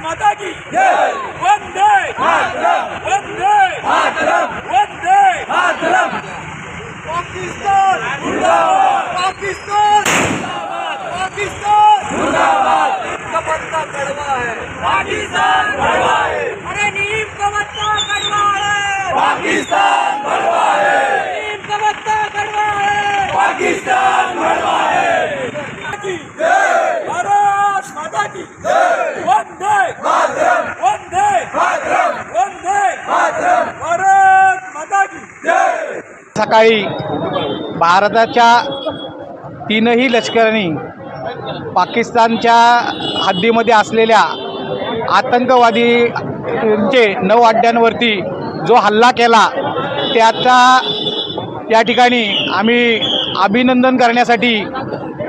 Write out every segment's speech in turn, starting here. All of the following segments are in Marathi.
वंदे। वंदे। वंदे। पाकिस्तान। पाकिस्तान। पाकिस्तान। का पत्ता कड़वा है। पाकिस्तान कड़वा है। अरे नीम का पत्ता कड़वा है। पाकिस्तान कड़वा है। नीम का पत्ता कड़वा है। पाकिस्तान वंदे! वंदे! वंदे! भारत माता की सकाळी भारताच्या तीनही लष्करांनी पाकिस्तानच्या हद्दीमध्ये असलेल्या आतंकवादींचे नऊ अड्ड्यांवरती जो हल्ला केला त्याचा या ठिकाणी आम्ही अभिनंदन करण्यासाठी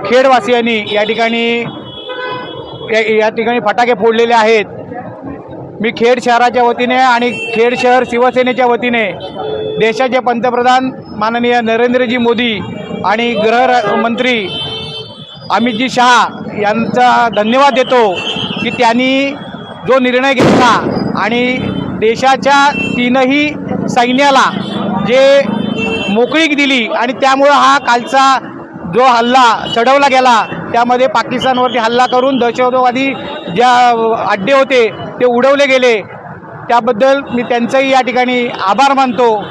खेडवासियांनी या ठिकाणी या ठिकाणी फटाके फोडलेले आहेत. मी खेड शहराच्या वतीने आणि खेड शहर शिवसेनेच्या वतीने देशाचे पंतप्रधान माननीय नरेंद्रजी मोदी आणि गृहमंत्री अमितजी शहा यांचा धन्यवाद देतो की त्यांनी जो निर्णय घेतला आणि देशाच्या तीनही सैन्याला जे मोकळीक दिली आणि त्यामुळं हा कालचा जो हल्ला चढवला गेला त्यामध्ये पाकिस्तानवरती हल्ला करून दहशतवादी ज्या अड्डे होते ते उडवले गेले. त्याबद्दल मी त्यांचंही या ठिकाणी आभार मानतो.